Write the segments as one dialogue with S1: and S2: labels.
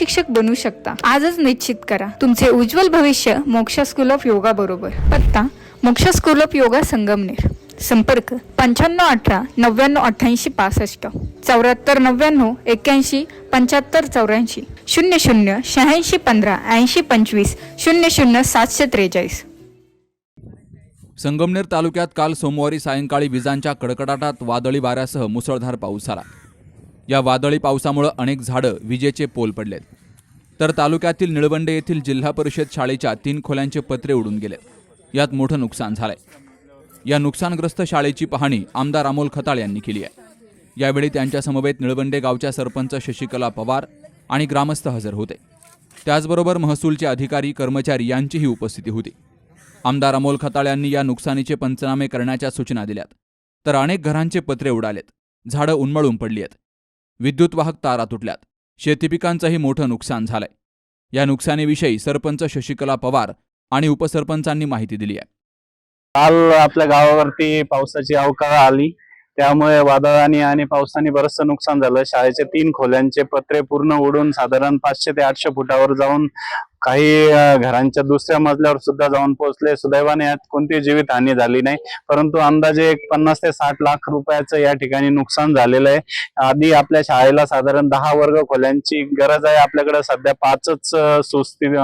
S1: शिक्षक बनू शकता. आजच निश्चित करा. तुमचे उज्ज्वल भविष्य मोक्ष स्कूल ऑफ योगा बरोबर. पत्ता मोक्ष स्कूल ऑफ योगा संगमनेर. संपर्क पंच्याण्णव अठरा नव्याण्णव अठ्ठ्याऐंशी पासष्ट. चौऱ्याहत्तर नव्याण्णव एक्क्याऐंशी पंच्याहत्तर चौऱ्याऐंशी. शून्य शून्य शहाऐंशी पंधरा ऐंशी पंचवीस. शून्य शून्य सातशे त्रेचाळीस.
S2: संगमनेर तालुक्यात काल सोमवारी सायंकाळी विजांच्या कडकडाटात वादळी वाऱ्यासह मुसळधार पाऊस झाला. या वादळी पावसामुळं अनेक झाडं विजेचे पोल पडलेत. तर तालुक्यातील निळवंडे येथील जिल्हा परिषद शाळेच्या तीन खोल्यांचे पत्रे उडून गेलेत यात मोठं नुकसान झालंय. या नुकसानग्रस्त शाळेची पाहणी आमदार अमोल खताळ यांनी केली आहे. यावेळी त्यांच्या समवेत निळवंडे गावच्या सरपंच शशिकला पवार आणि ग्रामस्थ हजर होते. त्याचबरोबर महसूलचे अधिकारी कर्मचारी यांचीही उपस्थिती होती. आमदार अमोल खताळ यांनी या नुकसानीचे पंचनामे करण्याच्या सूचना दिल्यात. तर अनेक घरांचे पत्रे उडालेत. झाडं उन्मळून पडली आहेत विद्युत वाहक तारा तुटल्यात. शेतीपिकांचंही मोठं नुकसान झालंय. या नुकसानीविषयी सरपंच शशिकला पवार आणि उपसरपंचांनी माहिती दिली आहे.
S3: काल आपल्या गावावरती पावसाची अवकाळ आली. त्यामुळे वादळाने आणि पावसाने बरंचसं नुकसान झालं. शाळेचे तीन खोल्यांचे पत्रे पूर्ण उडून साधारण पाचशे ते आठशे फुटावर जाऊन काही घरांच्या दुसऱ्या मजल्यावर सुद्धा जाऊन पोहोचले. सुदैवाने यात कोणतीही जीवितहानी झाली नाही. परंतु अंदाजे एक पन्नास ते साठ लाख रुपयाचं या ठिकाणी नुकसान झालेलं आहे. आधी आपल्या शाळेला साधारण दहा वर्ग खोल्यांची गरज आहे. आपल्याकडे सध्या पाचच अं, सुस्थिती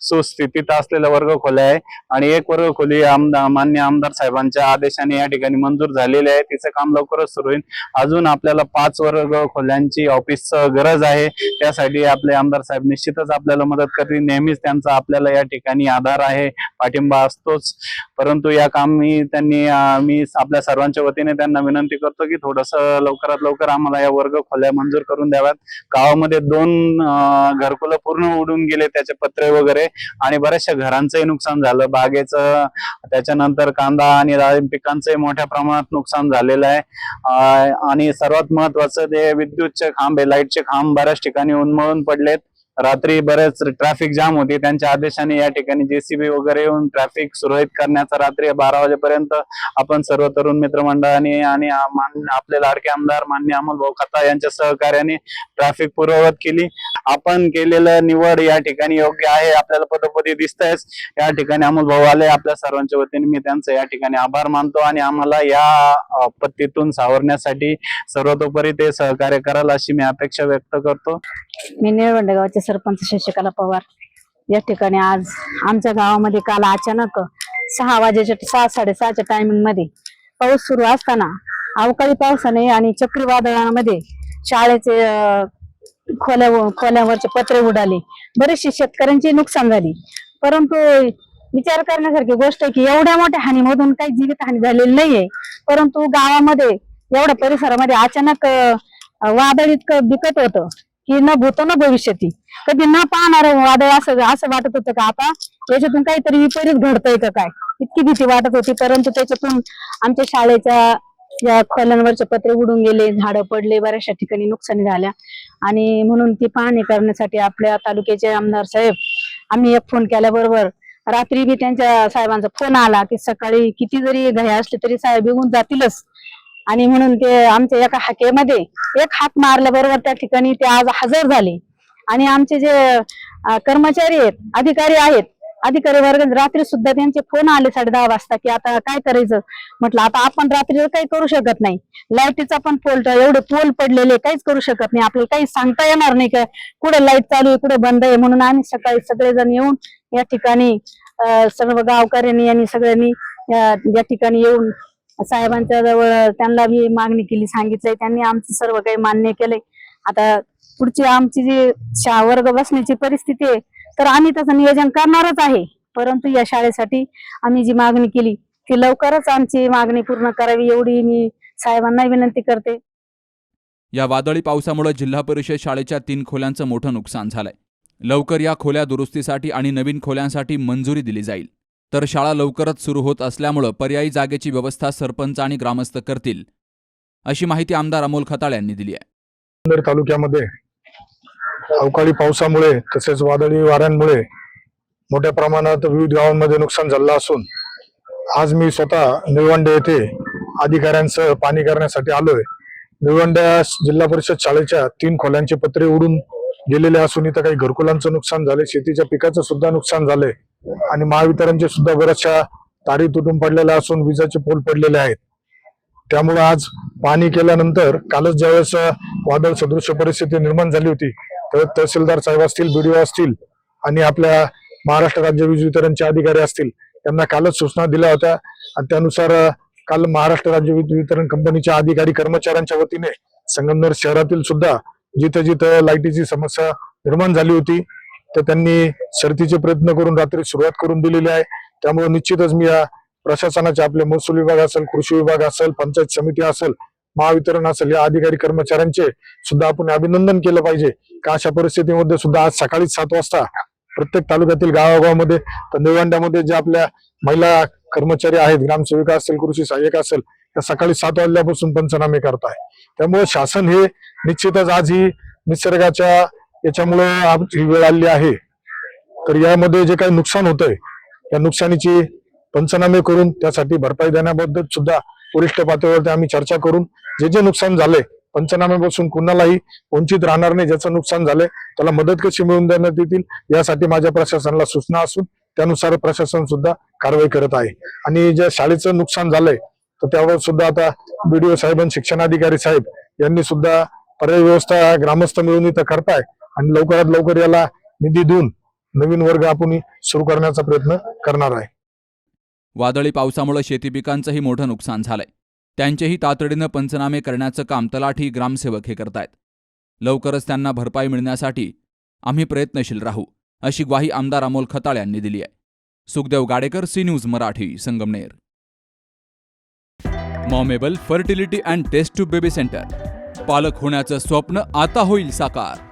S3: सुस्थितीत असलेल्या वर्ग खोल्या आहे. आणि एक वर्ग खोली आमदार मान्य आमदार साहेबांच्या आदेशाने या ठिकाणी मंजूर झालेली आहे. तिचं काम लवकरच सुरू होईल. अजून आपल्याला पाच वर्ग खोल्यांची ऑफिस गरज आहे. त्यासाठी आपले आमदार साहेब निश्चितच आपल्याला मदत करतील. नेहमीच त्यांचा आपल्याला या ठिकाणी आधार आहे पाठिंबा असतोच. परंतु या कामी त्यांनी मी आपल्या सर्वांच्या वतीने त्यांना विनंती करतो की थोडस लवकरात लवकर आम्हाला या वर्ग खोल्या मंजूर करून द्याव्यात. गावामध्ये दोन घरकुलं पूर्ण उडून गेले त्याचे पत्रे वगैरे आणि बऱ्याचशा घरांचंही नुकसान झालं. बागेचं त्याच्यानंतर कांदा आणि डाळिंब पिकांचंही मोठ्या प्रमाणात नुकसान झालेलं आहे. आणि सर्वात महत्वाचं ते विद्युतचे खांब आहे लाईटचे खांब बऱ्याच ठिकाणी उन्मळून पडलेत. रात्री बरेच ट्रॅफिक जाम होती. त्यांच्या आदेशाने या ठिकाणी जेसीबी वगैरे येऊन ट्रॅफिक सुरळीत करण्याचा रात्री बारा वाजेपर्यंत आपण सर्व तरुण मित्रमंडळाने आणि आपले लाडके आमदार मान्य अमोल भाऊ यांच्या सहकार्याने ट्रॅफिक पूर्ववत केली. आपण केलेलं निवड या ठिकाणी योग्य आहे आपल्याला पदोपदी दिसतंयच. या ठिकाणी अमोल भाऊ आले आपल्या सर्वांच्या वतीने मी त्यांचं या ठिकाणी आभार मानतो आणि आम्हाला या आपत्तीतून सावरण्यासाठी सर्वतोपरी ते सहकार्य कराल अशी मी अपेक्षा व्यक्त करतो.
S4: मी निळवंडगावचे सरपंच शशिकला पवार. या ठिकाणी आज आमच्या गावामध्ये काल अचानक सहा वाजेच्या सहा साडेसहाच्या टायमिंगमध्ये पाऊस सुरू असताना अवकाळी पावसाने आणि चक्रीवादळामध्ये शाळेचे खोल्या खोल्यावरचे पत्रे उडाले. बरेचसे शेतकऱ्यांची नुकसान झाली. परंतु विचार करण्यासारखी गोष्ट आहे की एवढ्या मोठ्या हानीमधून काही जीवितहानी झालेली नाहीये. परंतु गावामध्ये एवढ्या परिसरामध्ये अचानक वादळ इतकं बिकट होतं. की न भूत न भविष्यती. कधी न पाहणार वादळ असं असं वाटत होतं का आता? याच्यातून काहीतरी विपरीत घडतंय का काय? इतकी भीती वाटत होती परंतु त्याच्यातून आमच्या शाळेच्या या खोल्यांवरचे पत्रे उडून गेले झाडं पडले बऱ्याचशा ठिकाणी नुकसानी झाल्या. आणि म्हणून ती पाहणी करण्यासाठी आपल्या तालुक्याचे आमदार साहेब आम्ही एक फोन केल्याबरोबर रात्री बी त्यांच्या साहेबांचा फोन आला की सकाळी किती जरी घाई असली तरी साहेब येऊन जातीलच. आणि म्हणून ते आमच्या एका हाकेमध्ये एक हाक मारल्याबरोबर त्या ठिकाणी ते आज हजर झाले. आणि आमचे जे कर्मचारी आहेत अधिकारी आहेत अधिकारी वर्ग रात्री सुद्धा त्यांचे फोन आले साडे दहा वाजता की आता काय करायचं? म्हटलं आता आपण रात्री काही करू शकत नाही. लाईटीचा पण पोल एवढे पोल पडलेले काहीच करू शकत नाही. आपल्याला काही सांगता येणार नाही का? कुठे लाइट चालू आहे कुठे बंद आहे? म्हणून आम्ही सकाळी सगळेजण येऊन या ठिकाणी सर्व गावकऱ्यांनी आणि सगळ्यांनी या ठिकाणी येऊन साहेबांच्या जवळ त्यांना मी मागणी केली सांगितलंय. त्यांनी आमचं सर्व काही मान्य केलंय. आता पुढची आमची जी शा वर्ग बसण्याची परिस्थिती आहे तर आम्ही त्याचं नियोजन करणारच आहे. परंतु या शाळेसाठी आम्ही जी मागणी केली ती लवकरच आमची मागणी पूर्ण करावी एवढी मी साहेबांना विनंती करते.
S2: या वादळी पावसामुळे जिल्हा परिषद शाळेच्या तीन खोल्यांचं मोठं नुकसान झालंय. लवकर या खोल्या दुरुस्तीसाठी आणि नवीन खोल्यांसाठी मंजुरी दिली जाईल. तर शाळा लवकरच सुरू होत असल्यामुळं पर्यायी जागेची व्यवस्था सरपंच आणि ग्रामस्थ करतील अशी माहिती आमदार अमोल खताळ यांनी दिली आहे.
S5: तालुक्यामध्ये अवकाळी पावसामुळे तसेच वादळी वाऱ्यांमुळे मोठ्या प्रमाणात विविध गावांमध्ये नुकसान झालं असून आज मी स्वतः निळवंडे येथे अधिकाऱ्यांसह पाणी करण्यासाठी आलोय. निळवंड्या जिल्हा परिषद शाळेच्या तीन खोल्यांचे पत्रे उडून गेलेले असून इथं काही घरकुलांचं नुकसान झालंय शेतीच्या पिकाचं सुद्धा नुकसान झालंय. आणि महावितरणचे सुद्धा बऱ्याचशा तारी तुटून पडलेल्या असून विजाचे पोल पडलेले आहेत. त्यामुळे आज पाणी केल्यानंतर कालच ज्यावेळेस वादळ सदृश्य परिस्थिती निर्माण झाली होती तर तहसीलदार साहेब असतील बीडीओ असतील आणि आपल्या महाराष्ट्र राज्य वीज वितरणचे अधिकारी असतील त्यांना कालच सूचना दिल्या होत्या. आणि त्यानुसार काल महाराष्ट्र राज्य वीज वितरण कंपनीच्या अधिकारी कर्मचाऱ्यांच्या वतीने संगमनेर शहरातील सुद्धा जिथं जिथं लाईटीची समस्या निर्माण झाली होती तर त्यांनी शर्तीचे प्रयत्न करून रात्री सुरुवात करून दिलेली आहे. त्यामुळे निश्चितच मी या प्रशासनाचे आपले महसूल विभाग असेल कृषी विभाग असेल पंचायत समिती असेल महावितरण असेल या अधिकारी कर्मचाऱ्यांचे सुद्धा आपण अभिनंदन केलं पाहिजे. का अशा परिस्थितीमध्ये सुद्धा आज सकाळी सात वाजता प्रत्येक तालुक्यातील गावागावामध्ये तर निळवंड्यामध्ये जे आपल्या महिला कर्मचारी आहेत ग्रामसेविका असतील कृषी सहाय्यक असेल त्या सकाळी सात वाजल्यापासून पंचनामे करत आहे त्यामुळे शासन हे निश्चितच आज ही निसर्गाच्या याच्यामुळे आज ही वेळ आलेली आहे. तर यामध्ये जे काही नुकसान होतंय या नुकसानीची पंचनामे करून त्यासाठी भरपाई देण्याबद्दल सुद्धा वरिष्ठ पातळीवरती आम्ही चर्चा करून जे जे नुकसान झाले पंचनाम्यापासून कुणालाही वंचित राहणार नाही ज्याचं नुकसान झालंय त्याला मदत कशी मिळवून देण्यात येतील यासाठी माझ्या प्रशासनाला सूचना असून त्यानुसार प्रशासन सुद्धा कारवाई करत आहे. आणि ज्या शाळेचं नुकसान झालंय तर त्यावर सुद्धा आता बीडीओ साहेब आणि शिक्षणाधिकारी साहेब यांनी सुद्धा पर्याय व्यवस्था ग्रामस्थ मिळून इथं करताय. आणि लवकरात लवकर याला निधी देऊन नवीन वर्ग आपण सुरू करण्याचा प्रयत्न करणार आहे.
S2: वादळी पावसामुळे शेती पिकांचंही मोठं नुकसान झालंय. त्यांचेही तातडीनं पंचनामे करण्याचं काम तलाठी ग्रामसेवक हे करतायत. लवकरच त्यांना भरपाई मिळण्यासाठी आम्ही प्रयत्नशील राहू अशी ग्वाही आमदार अमोल खताळ यांनी दिली आहे. Sukhdev Gadekar C News Marathi Sangamner. Momable fertility and test tube baby centre. पालक होण्याचं स्वप्न आता होईल साकार.